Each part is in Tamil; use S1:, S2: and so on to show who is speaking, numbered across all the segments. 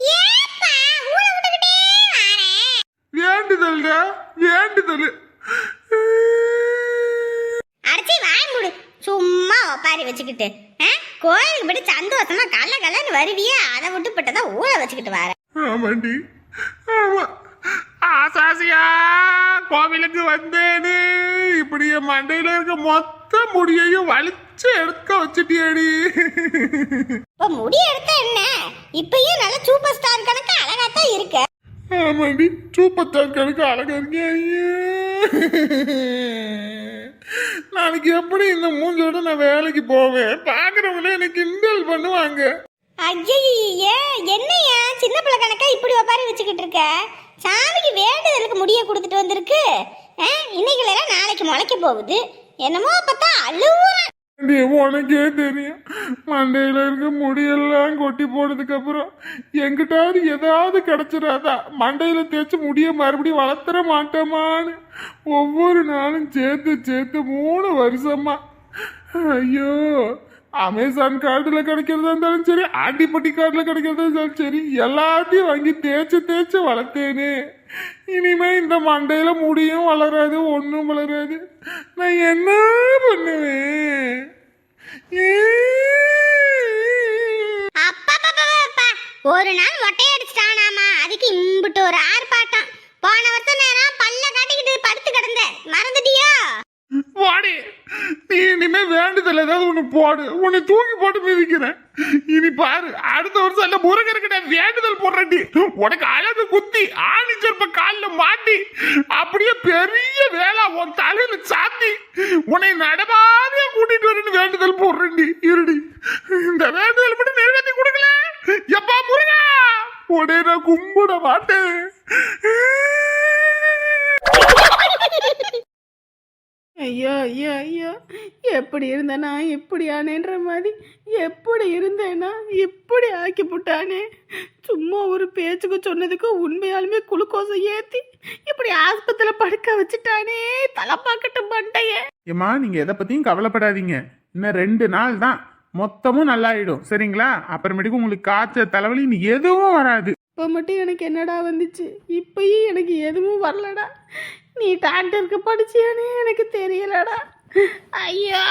S1: ஏப்பா ஊரை விட்டுக்கிட்டே வாரேன்
S2: வேண்டுதல்
S1: அடிச்சி வாங்கி மூடு. சும்மா ஒப்பாரி வச்சுக்கிட்டு. ஆ? கோயிலுக்கு போயிட்டு சந்தோஷமா கல்ல கல்லன்னு வருவியே? அதை விட்டு போட்டதான் ஊரை வச்சுக்கிட்டு வர
S2: ஆமாண்டி. ஆமா. ஆசாசியா கோவிலுக்கு வந்தேனே. இப்படி என் மண்டையில இருக்க மொத்த முடியையும் எடுக்க வச்சுட்டியடி.
S1: இப்ப முடி எடுத்த என்ன? இப்பயும் நல்ல சூப்பர் ஸ்டார் கணக்கு அழகா தான் இருக்க
S2: ஆமாண்டி சூப்பர் கணக்கு அழகா இருக்கே. நாளைக்கு எப்படி இந்த மூஞ்சோட நான் வேலைக்கு போவேன்? பாக்குறவங்களே எனக்கு கிண்டல் பண்ணுவாங்க.
S1: ஐயே என்னையா? சின்ன பிள்ளை கணக்கா இப்படி ஒப்பாரி வச்சுக்கிட்டு இருக்க? சாமிக்கு வேண்டுதலுக்கு முடிய கொடுத்துட்டு வந்திருக்கு. இன்னைக்கு இல்லைன்னா நாளைக்கு முளைக்க போகுது. என்னமோ பார்த்தா அழுவுறேன்.
S2: உனக்கே தெரியும். மண்டையில இருக்க முடியெல்லாம் கொட்டி போனதுக்கு அப்புறம் எங்கிட்டாவது ஏதாவது கிடைச்சிடாதா? மண்டையில தேய்ச்சி முடிய மறுபடியும் வளர்த்துற மாட்டோமான்னு ஒவ்வொரு நாளும் சேர்த்து சேர்த்து மூணு வருஷமா. ஐயோ அமேசான் கார்டில் கிடைக்கிறதா இருந்தாலும் சரி ஆண்டிப்பட்டி கார்டில் கிடைக்கிறதா இருந்தாலும் சரி எல்லாத்தையும் வாங்கி தேய்ச்சி தேய்ச்சி வளர்த்தேனே. இனிமே இந்த மண்டையில முடியும் வளராது ஒன்றும் வளராது. நான் என்ன பண்ணுவேன்?
S1: ஒரு நாள் மொட்டையை அடிச்சிட்டானாமா? அதுக்கு இம்புட்டு ஒரு ஆர்ப்பாட்டம். போன வருஷம் நேரம் பல்ல காட்டிக்கிட்டு படுத்து கிடந்த. மறந்துட்டியா?
S2: வாடி. நீ இனிமே வேண்டுதல் ஏதாவது ஒன்று போடு. உன்னை தூக்கி போட்டு மிதிக்கிறேன். இனி பாரு அடுத்த வருஷம் இல்ல முருகர்கிட்ட வேண்டுதல் போடுறடி உனக்கு அழகு குத்தி ஆணி செருப்ப காலில் மாட்டி அப்படியே பெரிய வேலை உன் தலையில சாத்தி உன்னை நடமாதிரியா கூட்டிட்டு வரேன்னு வேண்டுதல் போடுறேன்டி. இருடி. இந்த வேண்டுதல் மட்டும் நிறைவேற்றி கொடுக்கல. எப்பா முருகா? உடனே நான் கும்பிட மாட்டேன்.
S3: ஐயோ ஐயோ ஐயோ. எப்படி இருந்தேனா? இப்படி ஆனேன்ற மாதிரி. எப்படி இருந்தேனா? இப்படி ஆக்கி போட்டானே. சும்மா ஒரு பேச்சுக்கு சொன்னதுக்கு உண்மையாலுமே குளுக்கோஸை ஏற்றி இப்படி ஆஸ்பத்திரியில் படுக்க வச்சுட்டானே. தலைப்பாக்கட்டு மண்டைய.
S2: ஏம்மா நீங்க எதை பத்தியும் கவலைப்படாதீங்க. இன்னும் ரெண்டு நாள் தான். மொத்தமும் நல்லாயிடும். சரிங்களா? அப்புறமேட்டுக்கு உங்களுக்கு காய்ச்சல் தலைவலி எதுவும் வராது.
S3: இப்போ மட்டும் எனக்கு என்னடா வந்துச்சு? இப்பயும் எனக்கு எதுவும் வரலடா. நீ டாக்டருக்கு படிச்சியானே? எனக்கு தெரியலடா. ஐயோ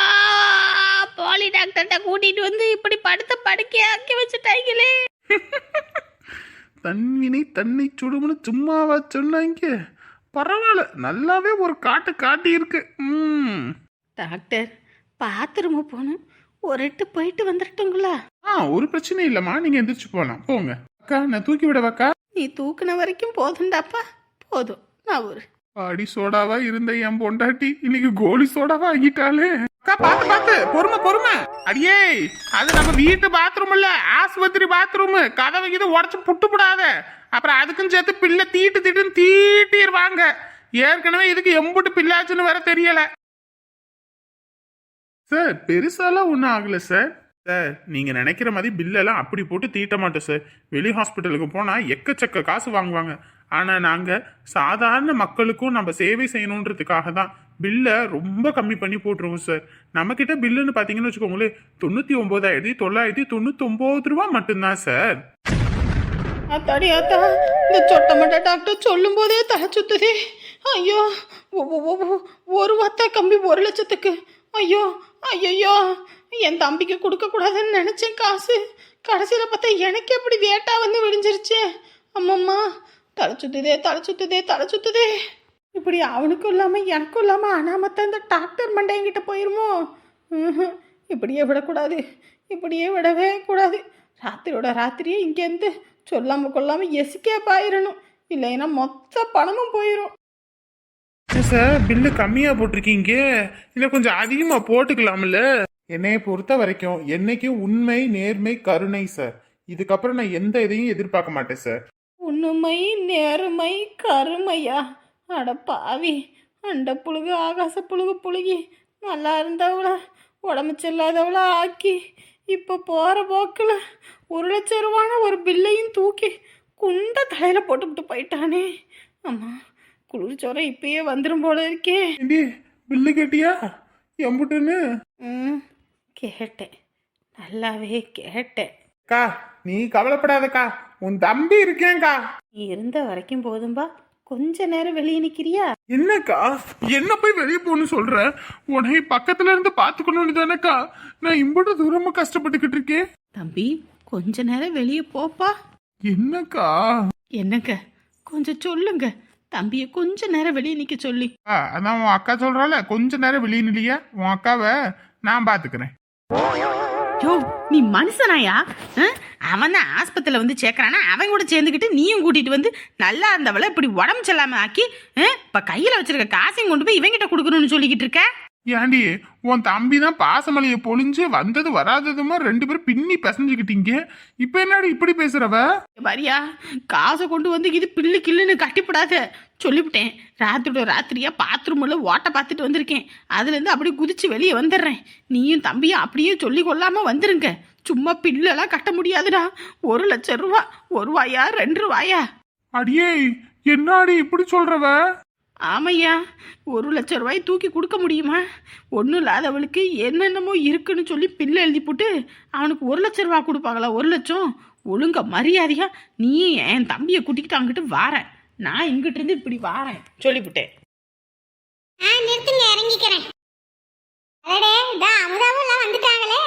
S3: போலி டாக்டர்கிட்ட கூட்டிட்டு வந்து இப்படி படுத்த படுக்கையாக்கி வச்சுட்டாங்களே
S2: தன்வினை தன்னை சுடுமுன்னு சும்மாவா சொன்னாங்க பரவாயில்ல நல்லாவே ஒரு காட்டு காட்டி இருக்கு ம்.
S3: டாக்டர் பாத்ரூம் போகணும் ஒரு எட்டு போயிட்டு வந்துடட்டுங்களா
S2: ஆ ஒரு பிரச்சனை இல்லைம்மா. நீங்க எந்திரிச்சு போகலாம் போங்க. அக்கா நான் தூக்கி விடவாக்கா
S3: நீ தூக்குன வரைக்கும் போதும்டாப்பா. போதும். நான் ஒரு
S2: அடி சோடாவா இருந்த என் பொண்டாட்டி? இன்னைக்கு கோலி சோடாவா ஆகிட்டாளே. அக்கா பாத்து பாத்து பொறுமை பொறுமை. அடியே அது நம்ம வீட்டு பாத்ரூம் இல்ல ஆஸ்பத்திரி பாத்ரூம் கதவை இது உடச்சு புட்டு போடாத அப்புறம் அதுக்கும் சேர்த்து பிள்ளை தீட்டு தீட்டுன்னு தீட்டிடுவாங்க ஏற்கனவே இதுக்கு எம்புட்டு பிள்ளாச்சுன்னு வேற தெரியல. சார் பெருசாலாம் ஒன்றும் ஆகல சார். சார் நீங்கள் நினைக்கிற மாதிரி பில்லெல்லாம் அப்படி போட்டு தீட்ட மாட்டோம் சார். வெளி ஹாஸ்பிட்டலுக்கு போனால் எக்கச்சக்க காசு வாங்குவாங்க. ஆனால் நாங்கள் சாதாரண மக்களுக்கும் நம்ம சேவை செய்யணுன்றதுக்காக தான் பில்லை ரொம்ப கம்மி பண்ணி போட்டுருவோம் சார் நம்மக்கிட்ட பில்லுன்னு பார்த்தீங்கன்னு வச்சுக்கோங்களேன் தொண்ணூற்றி ஒம்போதாயிரத்தி தொள்ளாயிரத்தி தொண்ணூத்தொம்பது ரூபா மட்டும்தான் சார்
S3: அத்தாடி அத்தா இந்த சொட்டமட்ட டாக்டர் சொல்லும் போதே தலை சுத்துதே ஐயோ ஒரு வத்தா கம்பி ஒரு லட்சத்துக்கு. ஐயோ ஐயோ என் தம்பிக்கு கொடுக்க கூடாதுன்னு நினைச்சேன் காசு. கடைசியில் பார்த்தா எனக்கு எப்படி வேட்டா வந்து விடிஞ்சிருச்சே. அம்மம்மா தலை சுத்துதே தலை சுத்துதே தலை சுத்துதே இப்படி அவனுக்கும் இல்லாமல் எனக்கும் இல்லாமல் அனாமத்த இந்த டாக்டர் மண்டையங்கிட்ட போயிருமோ? இப்படியே விடக்கூடாது. இப்படியே விடவே கூடாது. ராத்திரியோட ராத்திரியே இங்கேருந்து சொல்லாமல் கொள்ளாமல் எஸ்கேப் பாயிரணும் இல்லைன்னா மொத்த பணமும் போயிடும்
S2: சார்? பில்லு கம்மியாக போட்டிருக்கீங்க. இல்லை கொஞ்சம் அதிகமாக போட்டுக்கலாம்ல? என்னைய பொறுத்த வரைக்கும் என்னைக்கும் உண்மை நேர்மை கருணை சார். இதுக்கப்புறம் நான் எந்த இதையும் எதிர்பார்க்க மாட்டேன் சார்.
S3: உண்மை நேர்மை கருமையா? அட பாவி. அண்ட புழுகு ஆகாச புழுகு புழுகி நல்லா இருந்தவள உடம்பு செல்லாதவள ஆக்கி இப்போ போகிற போக்கில் ஒரு லட்சம் ரூபான ஒரு பில்லையும் தூக்கி குண்ட தலையில் போட்டுவிட்டு போயிட்டானே. அம்மா குளிர்ச்சோரம் இப்பயே வந்துடும் போல இருக்கே.
S2: பில்லு கேட்டியா? எம்புட்டுன்னு.
S3: ம் கேட்டேன். நல்லாவே கேட்டேன்.
S2: அக்கா நீ கவலைப்படாதக்கா. உன் தம்பி இருக்கேன்க்கா.
S3: நீ இருந்த வரைக்கும் போதும்பா. கொஞ்ச நேரம் வெளியே நிக்கிறியா?
S2: என்னக்கா? என்ன போய் வெளியே போகணும்னு சொல்ற? உன்னை பக்கத்துல இருந்து பாத்துக்கணும்னு தானக்கா. நான் இம்புட்டு தூரமா கஷ்டப்பட்டுக்கிட்டு இருக்கேன்.
S3: தம்பி கொஞ்ச நேரம் வெளியே போப்பா.
S2: என்னக்கா?
S3: என்னங்க? கொஞ்சம் சொல்லுங்க. தம்பியை கொஞ்ச நேரம் வெளியே நிக்க சொல்லி.
S2: அதான் உன் அக்கா சொல்றால கொஞ்ச நேரம் வெளியே நிலையா உன் அக்காவை நான் பாத்துக்கிறேன்
S3: யோ நீ மனுஷனாயா? அவன் தான் ஆஸ்பத்திரியில் வந்து சேர்க்கறானா? அவன் கூட சேர்ந்துக்கிட்டு நீயும் கூட்டிட்டு வந்து நல்லா இருந்தவளை இப்படி உடம்பு செல்லாம ஆக்கி இப்போ கையில் வச்சிருக்க காசையும் கொண்டு போய் இவங்கிட்ட கொடுக்கணும்னு சொல்லிக்கிட்டு இருக்க?
S2: ஏண்டி உன் தம்பி தான் பாசமலையை பொழிஞ்சு வந்தது வராததுமா ரெண்டு பேரும் பின்னி பிசைஞ்சுக்கிட்டீங்க? இப்ப என்னடி இப்படி பேசுறவ?
S3: வரியா காசை கொண்டு வந்து இது பில்லு கில்லுன்னு கட்டிப்படாத. சொல்லிவிட்டேன். ராத்திரியோட ராத்திரியா பாத்ரூமில் ஓட்டை பார்த்துட்டு வந்திருக்கேன். அதுலேருந்து அப்படியே குதிச்சு வெளியே வந்துடுறேன். நீயும் தம்பியும் அப்படியே சொல்லி கொள்ளாம வந்துருங்க. சும்மா பில்லெல்லாம் கட்ட முடியாதுடா. ஒரு லட்சம் ரூபா ஒரு ரூபாயா ரெண்டு ரூபாயா
S2: அடியே என்னாடி இப்படி சொல்றவ?
S3: ஆமையா ஒரு லட்சம் ரூபாய் தூக்கி கொடுக்க முடியுமா? ஒன்றும் இல்லாதவளுக்கு என்னென்னமோ இருக்குன்னு சொல்லி பில்லு எழுதி போட்டு அவனுக்கு ஒரு லட்சம் ரூபா கொடுப்பாங்களா? ஒரு லட்சம்? ஒழுங்க மரியாதையா நீ என் தம்பியை கூட்டிக்கிட்டு அங்கிட்டு வாரேன். நான் இங்கிட்டு இருந்து இப்படி வாரேன். சொல்லிவிட்டேன்.
S1: ஆ நிறுத்துங்க இறங்கிக்கிறேன். அடடே இதா அமுதாவும் எல்லாம் வந்துட்டாங்களே.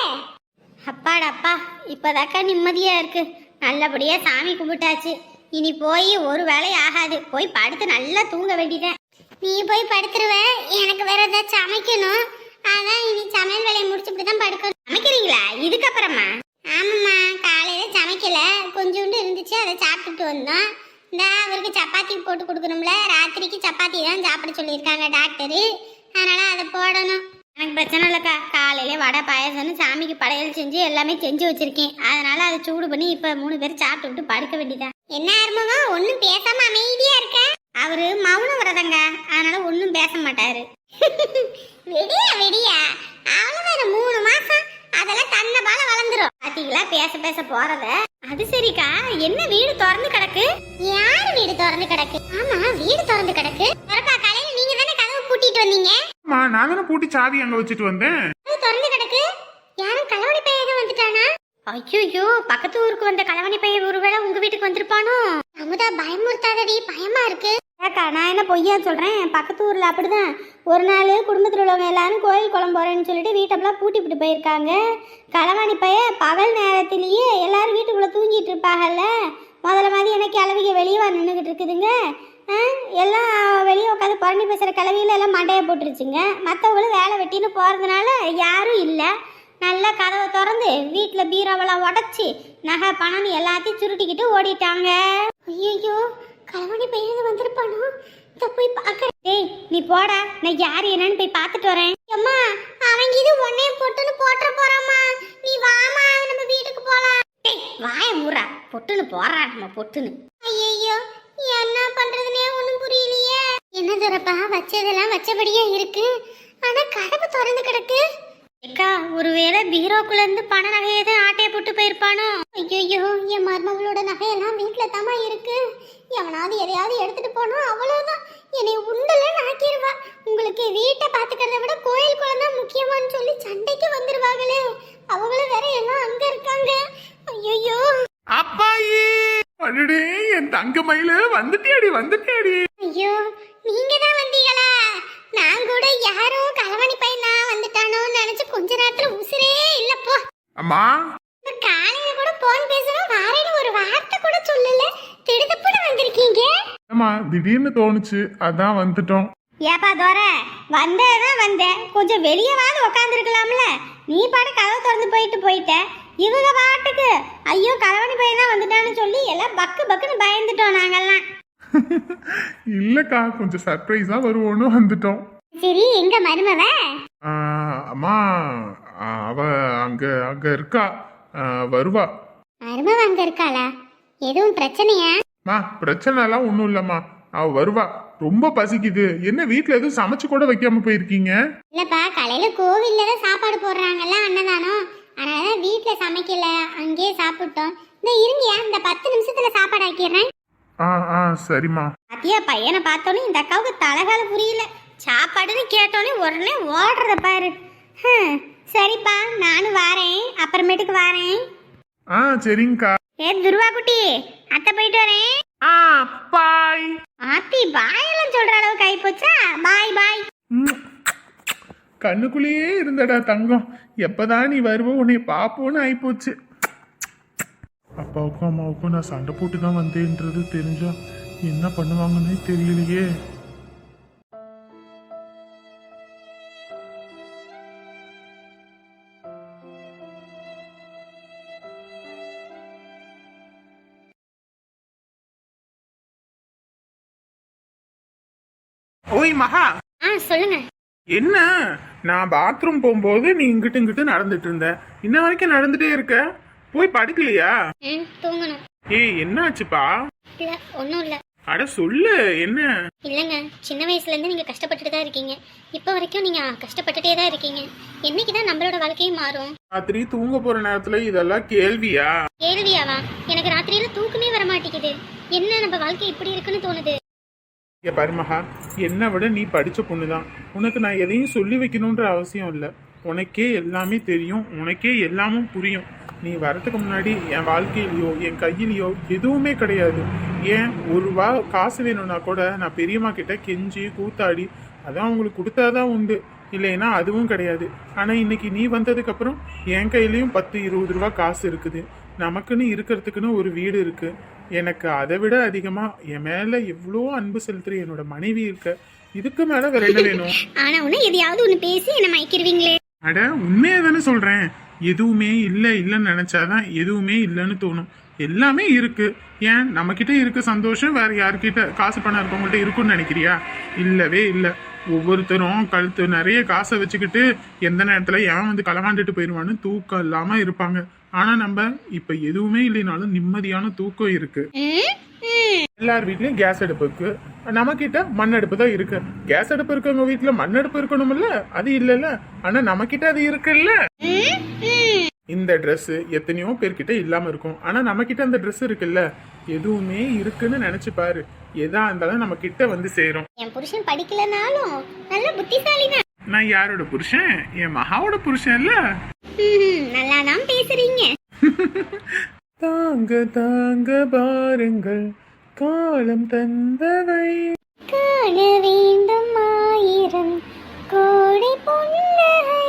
S1: அப்பாடா அப்பா இப்போதாக்கா நிம்மதியா இருக்கு. நல்லபடியா சாமி கும்பிட்டாச்சு. இனி போய் ஒரு வேலை ஆகாது. போய் படுத்து நல்லா தூங்க வேண்டியதேன் நீ போய் படுத்துருவ. எனக்கு வேற ஏதாவது சமைக்கணும். அதான் இனி சமையல் வேலையை முடிச்சுட்டு தான் படுக்கணும். சமைக்கிறீங்களா? இதுக்கப்புறமா? ஆமாம்மா காலையில சமைக்கல. கொஞ்சோண்டு இருந்துச்சு அதை சாப்பிட்டுட்டு வந்தோம். இந்த அவருக்கு சப்பாத்தி போட்டு கொடுக்கணும்ல. ராத்திரிக்கு சப்பாத்தி தான் சாப்பிட சொல்லியிருக்காங்க டாக்டரு. அதனால் அதை போடணும். எனக்கு பிரச்சனை இல்லைக்கா. காலையிலே வடை பாயசம்னு சாமிக்கு படையல் செஞ்சு எல்லாமே செஞ்சு வச்சுருக்கேன். அதனால் அதை சூடு பண்ணி இப்போ மூணு பேர் சாப்பிட்டு விட்டு படுக்க வேண்டியதான் என்ன ஆரம்பம் ஒன்றும் பேசாமல் அமைதியாக இருக்க. அவர் மௌன விரதங்க. அதனால் ஒன்றும் பேச மாட்டார். விடியா விடியா. அவ்வளவுதான் மூணு மாதம் அதெல்லாம் தன்னை பால வளர்ந்துரும். பாத்தீங்களா பேச பேச போறத. அது சரிக்கா. என்ன வீடு திறந்து கிடக்கு? யாரு வீடு திறந்து கிடக்கு? ஆமா வீடு திறந்து கிடக்கு. வரப்பா காலையில நீங்க தானே கதவு பூட்டிட்டு வந்தீங்க?
S2: அம்மா நான் தானே பூட்டி சாவி அங்க வச்சுட்டு வந்தேன்.
S1: திறந்து கிடக்கு? யாரும் கலவணி பையன் வந்துட்டானா? ஐயோ பக்கத்து ஊருக்கு வந்த கலவணி பையன் ஒருவேளை உங்க வீட்டுக்கு வந்திருப்பானோ? அமுதா பயமுறுத்தாதடி. பயமா இருக்கு. ஏக்கா நான் என்ன பொய்யா சொல்கிறேன் பக்கத்து ஊர்ல அப்படிதான். ஒரு நாள் குடும்பத்தில் உள்ளவங்க எல்லாரும் கோயில் குளம் போகிறேன்னு சொல்லிட்டு வீட்டெல்லாம் பூட்டிவிட்டு போயிருக்காங்க. களவாணி பைய பகல் நேரத்திலேயே எல்லாரும் வீட்டுக்குள்ளே தூங்கிட்டு இருப்பாங்கல்ல? முதல்ல மாதிரி எனக்கு கிளவிக வெளியே வந்து நின்றுக்கிட்டு இருக்குதுங்க. எல்லாம் வெளியே உட்காந்து புரண்டி பேசுகிற கிளவியில் எல்லாம் மண்டையை போட்டுருச்சுங்க. மற்றவங்களும் வேலை வெட்டின்னு போகிறதுனால யாரும் இல்லை. நல்லா கதவை திறந்து வீட்டில் பீரோவெல்லாம் உடச்சி நகை பணம் எல்லாத்தையும் சுருட்டிக்கிட்டு ஓடிட்டாங்க. ஐயோ கலவணி பையன் வந்திருப்பானோ? இத போய் பார்க்கறேன் டேய் நீ போடா. நான் யார் என்னன்னு போய் பார்த்துட்டு வரேன். அம்மா அவங்க இது ஒண்ணே பொட்டுன்னு போட்டுற போறாமா நீ வாமா நம்ம வீட்டுக்கு போலாம். டேய் வாய ஊரா பொட்டுன்னு போறா நம்ம பொட்டுன்னு. ஐயோ என்ன பண்றதுனே ஒண்ணும் புரியலையே. என்ன தரப்பா வச்சதெல்லாம் வச்சபடியே இருக்கு. ஆனா கதவு திறந்து கிடக்கு. அக்கா ஒருவேளை பீரோக்குள்ள இருந்து பண நகையை தான் ஆட்டையை போட்டு போயிருப்பானோ? ஐயோ என் மருமகளோட நகையெல்லாம் வீட்டுல தாமா இருக்கு. எவனாவது எதையாவது எடுத்துட்டு போனா அவ்வளவுதான். என்னை உண்டல நாக்கிடுவா உங்களுக்கு வீட்டை பாத்துக்கிறத விட கோயில் குளம் தான் முக்கியமான்னு சொல்லி சண்டைக்கு வந்துருவாங்களே. அவங்களும் வேற எல்லாம் அங்க இருக்காங்க. ஐயோ
S2: அப்பாயி! அடடே என் தங்க மயில வந்துட்டியாடி வந்துட்டியாடி.
S1: ஐயோ நீங்க தான் வந்தீங்களா? நான் கூட யாரோ கலவணி பையனா கொஞ்ச நேரத்துல உசிரே இல்லப்போ
S2: அம்மா?
S1: காலையில கூட போன் பேசணும் வாரேன்னு ஒரு வார்த்தை கூட சொல்லல. திடுதப்புன்னு வந்திருக்கீங்க.
S2: அம்மா திடீர்னு தோணுச்சு. அதான் வந்துட்டோம்.
S1: ஏப்பா தோர வந்ததான் வந்தேன். கொஞ்சம் வெளியவாது உட்காந்துருக்கலாம்ல நீ பாட்டு கதவை திறந்து போயிட்டு போயிட்ட. இவங்க பாட்டுக்கு ஐயோ கலவணி பையன் தான் வந்துட்டான்னு சொல்லி எல்லாம் பக்கு பக்குன்னு பயந்துட்டோம் நாங்கெல்லாம்.
S2: இல்லக்கா கொஞ்சம் சர்ப்ரைஸா வருவோன்னு வந்துட்டோம்.
S1: சரி எங்க மருமவ?
S2: ஆ, அம்மா அவ அங்க அங்க இருக்கா? வருவா.
S1: மருமவ அங்க இருக்காளா? எதுவும் பிரச்சனையா?
S2: மா பிரச்சனை எல்லாம் ஒண்ணும் இல்லம்மா. அவ வருவா. ரொம்ப பசிக்குது. என்ன வீட்ல எதுவும் சமைச்சு கூட வைக்காம போயிருக்கீங்க?
S1: இல்லப்பா காலையில கோவில்ல தான் சாப்பாடு போடுறாங்கல்ல அன்னதானம். அதனால வீட்ல சமைக்கல. அங்கேயே சாப்பிட்டோம். இந்த இருங்கயா இந்த பத்து நிமிஷத்துல சாப்பாடு ஆக்கிடுறேன்.
S2: ஆ ஆ சரிம்மா.
S1: பாத்தியா பையனை பார்த்தோன்னே இந்த அக்காவுக்கு தலைகால புரியல. சாப்பாடுன்னு கேட்டோன்னே உடனே ஓடுறத பாரு. சரிப்பா நானும் வாரேன். அப்புறமேட்டுக்கு வாரேன்.
S2: ஆ சரிங்கக்கா.
S1: ஏ துருவா குட்டி அத்தை போயிட்டு வரேன்.
S2: ஆ பாய்.
S1: ஆத்தி பாயெல்லாம் சொல்ற அளவுக்கு ஆயிப்போச்சா? பாய் பாய்.
S2: கண்ணுக்குள்ளேயே இருந்தடா தங்கம். எப்பதான் நீ வருவ உன்னை பாப்போன்னு ஆயிப்போச்சு. அப்பாவுக்கும் அம்மாவுக்கும் நான் சண்டை போட்டு தான் வந்தேன்றது தெரிஞ்சா என்ன பண்ணுவாங்கன்னே தெரியலையே. ஓய் மகா.
S1: ஆ சொல்லுங்க.
S2: என்ன? நான் பாத்ரூம் போகும்போது நீ இங்கிட்டு இங்கிட்டு நடந்துட்டு இருந்த. இன்ன வரைக்கும் நடந்துட்டே இருக்க. போய் படுக்கலையா?
S1: ம் தூங்கணும்.
S2: ஏய் என்னாச்சுப்பா?
S1: இல்ல ஒன்றும் இல்லை.
S2: அட சொல்லு என்ன?
S1: இல்லைங்க சின்ன வயசுலேருந்து நீங்கள் கஷ்டப்பட்டுட்டு தான் இருக்கீங்க. இப்போ வரைக்கும் நீங்கள் கஷ்டப்பட்டுட்டே தான் இருக்கீங்க. என்னைக்கு தான் நம்மளோட வாழ்க்கையும் மாறும்?
S2: ராத்திரி தூங்க போற நேரத்துல இதெல்லாம் கேள்வியா?
S1: கேள்வியாவா? எனக்கு ராத்திரியில தூக்கமே வர மாட்டேங்குது என்ன நம்ம வாழ்க்கை இப்படி இருக்குன்னு தோணுது?
S2: ஏ பரிமகா என்னை விட நீ படித்த பொண்ணு தான் உனக்கு நான் எதையும் சொல்லி வைக்கணுன்ற அவசியம் இல்லை. உனக்கே எல்லாமே தெரியும் உனக்கே எல்லாமும் புரியும். நீ வரத்துக்கு முன்னாடி என் வாழ்க்கையிலையோ என் கையிலையோ எதுவுமே கிடையாது. ஏன்? ஒரு ரூபா காசு வேணும்னா கூட நான் பெரியம்மா கிட்ட கெஞ்சி கூத்தாடி அதான் உங்களுக்கு கொடுத்தாதான் உண்டு. இல்லைன்னா அதுவும் கிடையாது. ஆனால் இன்னைக்கு நீ வந்ததுக்கப்புறம் என் கையிலையும் பத்து இருபது ரூபா காசு இருக்குது. நமக்குன்னு இருக்கிறதுக்குன்னு ஒரு வீடு இருக்கு. எனக்கு அதை விட அதிகமா என் மேல எவ்வளோ அன்பு செலுத்துற என்னோட மனைவி இருக்க. இதுக்கு மேல வேற என்ன வேணும்?
S1: ஆனா ஒன்று எதையாவது ஒன்று பேசி என்ன மயக்கிருவீங்களே
S2: அட உண்மையை தானே சொல்றேன். எதுவுமே இல்லை இல்லைன்னு நினைச்சாதான் எதுவுமே இல்லைன்னு தோணும். எல்லாமே இருக்கு. ஏன்? நம்ம கிட்ட இருக்க சந்தோஷம் வேற யார்கிட்ட காசு பணம் இருக்கவங்கள்ட்ட இருக்குன்னு நினைக்கிறியா? இல்லவே இல்லை. ஒவ்வொருத்தரும் கழுத்து நிறைய காசை வச்சுக்கிட்டு எந்த நேரத்துல எவன் வந்து களவாண்டுட்டு போயிடுவான்னு தூக்கம் இல்லாம இருப்பாங்க. ஆனா நம்ம இப்ப எதுவுமே இல்லைனாலும் நிம்மதியான தூக்கம் இருக்கு. எல்லார் வீட்லயும் கேஸ் அடுப்பு இருக்கு. நம்ம கிட்ட மண் அடுப்பு தான் இருக்கு. கேஸ் அடுப்பு இருக்கவங்க வீட்டுல மண் அடுப்பு இருக்கணும்ல அது இல்லைல்ல. ஆனா நம்ம கிட்ட அது இருக்குல்ல? இந்த ட்ரெஸ் எத்தனையோ பேர்கிட்ட இல்லாம இருக்கும். ஆனா நம்ம கிட்ட அந்த ட்ரெஸ் இருக்குல்ல? எதுவுமே இருக்குன்னு நினைச்சு பாரு. எதா இருந்தாலும் நம்ம கிட்ட வந்து சேரும்.
S1: என் புருஷன் படிக்கலனாலும் நல்ல புத்திசாலி
S2: நான் யாரோட புருஷன்? என் மகாவோட புருஷன் இல்ல?
S1: நல்லா தான் பேசுறீங்க.
S2: தாங்க தாங்க பாருங்கள் காலம் தந்தவை.
S1: காண வேண்டும் ஆயிரம் கோடி புன்னகை.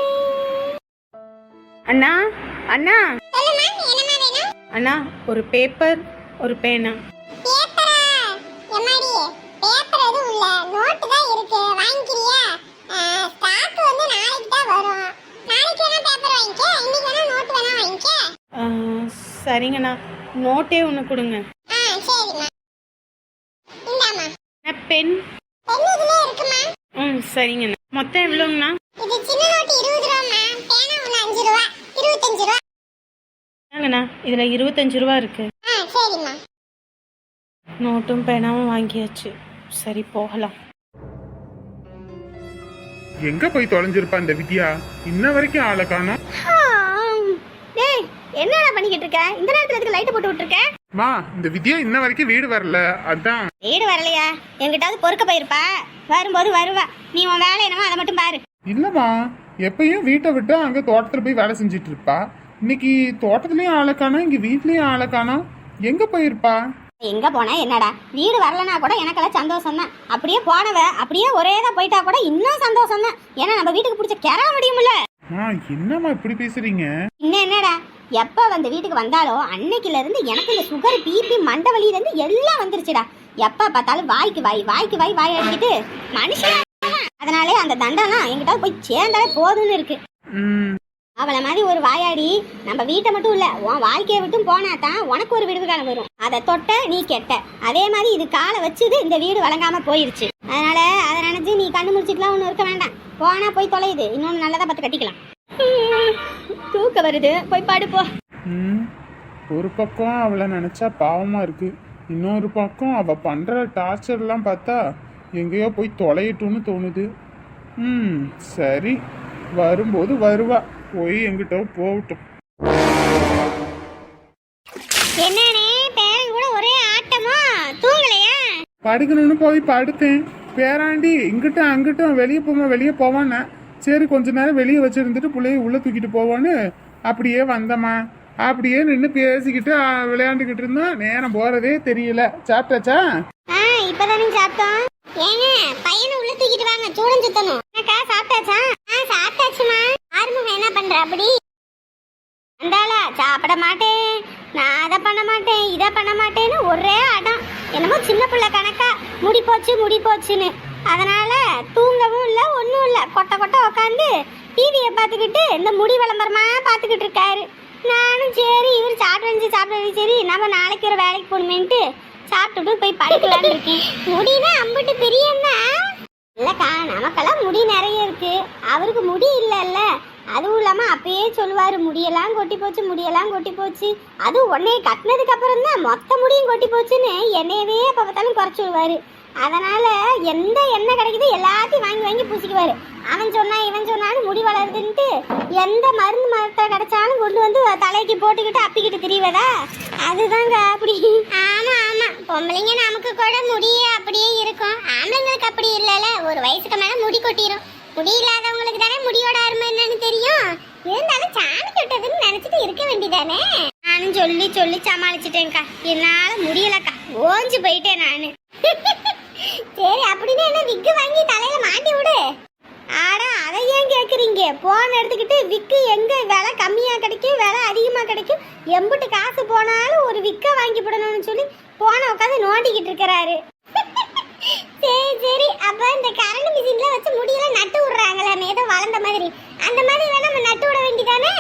S3: அண்ணா அண்ணா. அண்ணா ஒரு பேப்பர் ஒரு பேனா
S4: பேப்பரா எம்மாடி பேப்பர் எதுவும் இல்ல நோட்டு தான் இருக்கு வாங்கிக்கிறியா ஸ்டாக் வந்து நாளைக்கு தான் வரும் நாளைக்கு வேணா பேப்பர் வாங்கிக்க இன்னைக்கு வேணா நோட்டு வேணா வாங்கிக்க
S3: ஆ, சரிங்கண்ணா. நோட்டே ஒன்று கொடுங்க. பென். ம் சரிங்கண்ணா. மொத்தம் எவ்வளோங்கண்ணா? என்னங்கண்ணா இதில் இருபத்தஞ்சு ரூபா இருக்கு.
S4: ஆ சரிம்மா.
S3: நோட்டும் பேனாவும் வாங்கியாச்சு. சரி போகலாம்.
S2: எங்க போய் தொலைஞ்சிருப்பா இந்த வித்யா? இன்ன வரைக்கும் ஆளை காணோம்.
S1: என்னடா பண்ணிக்கிட்டு இருக்க? இந்த நேரத்துல எதுக்கு லைட் போட்டு விட்டுருக்க?
S2: மா இந்த வித்யா இன்ன வரைக்கும் வீடு வரல. அதான்.
S1: வீடு வரலையா? எங்கிட்டாவது பொறுக்க போயிருப்பா. வரும்போது வருவா. நீ உன் வேலை என்னமோ அதை மட்டும் பாரு.
S2: இல்லம்மா எப்பயும் வீட்டை விட்டு அங்க தோட்டத்துல போய் வேலை செஞ்சுட்டு இருப்பா. இன்னைக்கு தோட்டத்துலயும் ஆளை காணோம் இங்க வீட்லயும் ஆளை காணோம். எங்க போயிருப்பா?
S1: எங்க போனா என்னடா? வீடு வரலனா கூட எனக்கெல்லாம் சந்தோஷம் தான் அப்படியே போனவ அப்படியே ஒரே தான் போயிட்டா கூட இன்னும் சந்தோஷம் தான் ஏன்னா நம்ம வீட்டுக்கு பிடிச்ச கிளம்ப முடியும்ல
S2: என்னம்மா இப்படி பேசுறீங்க?
S1: இன்னும் என்னடா? எப்ப வந்து வீட்டுக்கு வந்தாலும் அன்னைக்குல இருந்து எனக்கு இந்த சுகர் பிபி மண்டை வலியில இருந்து எல்லாம் வந்துருச்சுடா. எப்ப பார்த்தாலும் வாய்க்கு வாய் வாய்க்கு வாய் வாய் அடிக்கிட்டு மனுஷன் அதனாலே அந்த தண்டம்லாம் எங்கிட்ட போய் சேர்ந்தாலே போதும்னு இருக்கு.
S2: ம்.
S1: அவளை மாதிரி ஒரு வாயாடி நம்ம வீட்டை மட்டும் இல்ல உன் வாழ்க்கையை விட்டும் போனா தான் உனக்கு ஒரு விடுவு காலம் வரும். அதை தொட்ட நீ கெட்ட. அதே மாதிரி இது காலை வச்சுது இந்த வீடு வழங்காம போயிருச்சு. அதனால அதை நினைச்சு நீ கண்ணு முடிச்சுட்டுலாம் ஒன்றும் இருக்க வேண்டாம். போனா போய் தொலையுது. இன்னொன்று நல்லதா பார்த்து கட்டிக்கலாம். தூக்க வருது. போய் படுப்போ
S2: ம் ஒரு பக்கம் அவளை நினைச்சா பாவமா இருக்கு. இன்னொரு பக்கம் அவ பண்ற டார்ச்சர்லாம் பார்த்தா எங்கேயோ போய் தொலையட்டும்னு தோணுது. ம் சரி. வரும்போது வருவா. போய் எங்கிட்ட போகட்டும். படுக்கணும்னு போய் படுத்தேன். பேராண்டி இங்கிட்டும் அங்கிட்டும் வெளியே போமா வெளியே போவான்னு. சரி கொஞ்ச நேரம் வெளியே வச்சிருந்துட்டு பிள்ளைய உள்ள தூக்கிட்டு போவோன்னு அப்படியே வந்தம்மா. அப்படியே நின்று பேசிக்கிட்டு விளையாண்டுக்கிட்டு இருந்தா நேரம் போறதே தெரியல. சாப்பிட்டாச்சா?
S1: ஆ இப்பதானே சாப்பிட்டோம். ஏங்க பையனை உள்ள தூக்கிட்டு வாங்க. சூடம் சுத்தணும். என்னக்கா சாப்பிட்டாச்சா? ஆ சாப்பிட்டாச்சுமா ஆறுமுகம் என்ன பண்ற அப்படி? அந்தாளா சாப்பிட மாட்டேன். நான் அதை பண்ண மாட்டேன் இதை பண்ண மாட்டேன்னு ஒரே அடம். என்னமோ சின்ன பிள்ளை கணக்கா. முடி போச்சு முடி போச்சுன்னு. அதனால தூங்கவும் இல்லை ஒன்றும் இல்லை. கொட்டை கொட்டை உட்காந்து டிவியை பார்த்துக்கிட்டு இந்த முடி விளம்பரமாக பார்த்துக்கிட்டு இருக்காரு. நானும் சரி இவர் சாப்பிட்டு வந்து சாப்பிட்டு சரி நம்ம நாளைக்கு ஒரு வேலைக்கு போகணுமேன்ட்டு சாப்பிட்டுட்டு போய் படுக்கலான்னு இருக்கேன் முடினா அம்பிட்டு பெரியன்னா இல்லைக்கா நமக்கெல்லாம் முடி நிறைய இருக்கு. அவருக்கு முடி இல்லைல்ல. அதுவும் இல்லாமல் அப்பயே சொல்லுவார் முடியெல்லாம் கொட்டி போச்சு முடியெல்லாம் கொட்டி போச்சு. அது உடனே கட்டினதுக்கு அப்புறம் தான் மொத்த முடியும் கொட்டி போச்சுன்னு என்னையவே எப்போ பார்த்தாலும் குறைச்சி விடுவார். அதனால எந்த எண்ணெய் கிடைக்குதோ எல்லாத்தையும் வாங்கி வாங்கி பூசிக்குவாரு. அவன் சொன்னா இவன் சொன்னான்னு முடி வளருதுன்ட்டு எந்த மருந்து மரத்தை கிடைச்சாலும் கொண்டு வந்து தலைக்கு போட்டுக்கிட்டு அப்பிக்கிட்டு திரிவதா? அதுதாங்க அப்படி. ஆமா ஆமா. பொம்பளைங்க நமக்கு கூட முடிய அப்படியே இருக்கும். ஆம்பளைங்களுக்கு அப்படி இல்லைல்ல. ஒரு வயசுக்கு மேல முடி கொட்டிரும். முடி இல்லாதவங்களுக்கு தானே முடியோட அருமை என்னன்னு தெரியும். இருந்தாலும் சாமி தொட்டதுன்னு நினைச்சிட்டு இருக்க வேண்டியதானே? நானும் சொல்லி சொல்லி சமாளிச்சிட்டேன்க்கா. என்னால முடியலக்கா. ஓஞ்சு போயிட்டேன் நானு. சரி அப்படின்னு என்ன விக்கு வாங்கி தலையில மாட்டி விடு. ஆடா அதை ஏன் கேக்குறீங்க? போன் எடுத்துக்கிட்டு விக்கு எங்க விலை கம்மியா கிடைக்கும் விலை அதிகமா கிடைக்கும்? எம்புட்டு காசு போனாலும் ஒரு விக்க வாங்கி போடணும்னு சொல்லி போன உட்காந்து நோண்டிக்கிட்டு இருக்கிறாரு. சரி சரி அப்ப இந்த கரண்ட் மிஷின்ல வச்சு முடியல நட்டு விடுறாங்களே ஏதோ வளர்ந்த மாதிரி. அந்த மாதிரி வேணா நம்ம நட்டு விட வேண்டிதானே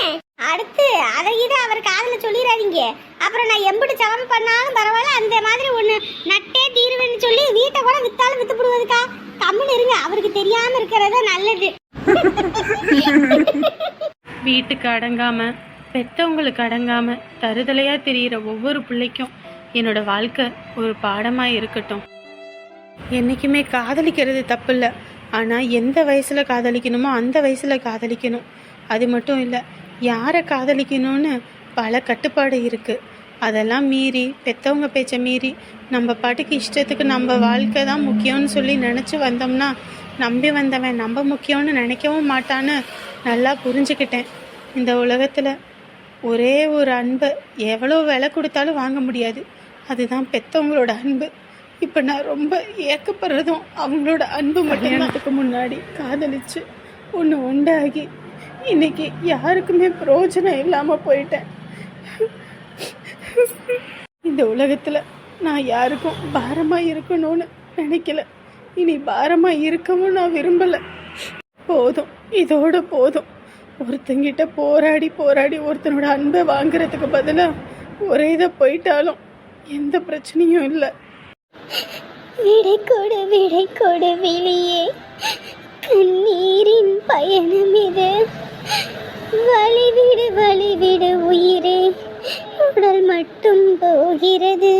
S1: அடுத்து அதை இது அவர் காதில் சொல்லிடாதீங்க அப்புறம் நான் எம்பிட்டு செலவு பண்ணாலும் பரவாயில்ல அந்த மாதிரி ஒண்ணு நட்டே தீருவேன்னு சொல்லி வீட்டை கூட வித்தாலும் வித்து போடுவதுக்கா கம்முன்னு இருங்க அவருக்கு தெரியாம இருக்கிறது நல்லது
S3: வீட்டுக்கு அடங்காமல் பெத்தவங்களுக்கு அடங்காமல் தருதலையாக தெரியிற ஒவ்வொரு பிள்ளைக்கும் என்னோட வாழ்க்கை ஒரு பாடமாக இருக்கட்டும். என்னைக்குமே காதலிக்கிறது தப்பில்ல. ஆனால் எந்த வயசில் காதலிக்கணுமோ அந்த வயசில் காதலிக்கணும். அது மட்டும் இல்லை யாரை காதலிக்கணும்னு பல கட்டுப்பாடு இருக்குது அதெல்லாம் மீறி பெற்றவங்க பேச்சை மீறி நம்ம பாட்டுக்கு இஷ்டத்துக்கு நம்ம வாழ்க்கை தான் முக்கியம்னு சொல்லி நினச்சி வந்தோம்னா நம்பி வந்தவன் நம்ம முக்கியம்னு நினைக்கவும் மாட்டான்னு நல்லா புரிஞ்சுக்கிட்டேன். இந்த உலகத்தில் ஒரே ஒரு அன்பை எவ்வளோ விலை கொடுத்தாலும் வாங்க முடியாது. அதுதான் பெற்றவங்களோட அன்பு. இப்போ நான் ரொம்ப ஏக்கப்படுறதும் அவங்களோட அன்பு மட்டும் முன்னாடி காதலிச்சு ஒன்று உண்டாகி இன்னைக்கு யாருக்குமே பிரயோஜனம் இல்லாமல் போயிட்டேன். இந்த உலகத்தில் நான் யாருக்கும் பாரமாக இருக்கணும்னு நினைக்கல. இனி பாரமாக இருக்கவும் நான் விரும்பலை. போதும் இதோட போதும். ஒருத்தங்கிட்ட போராடி போராடி ஒருத்தனோட அன்பை வாங்குறதுக்கு பதிலாக ஒரே இதை போயிட்டாலும் எந்த பிரச்சனையும் இல்லை.
S1: விடை கொடு விடை கொடு வெளியே கண்ணீரின் பயணம் இது வழிவிடு வழிவிடு உயிரே. உடல் மட்டும் போகிறது.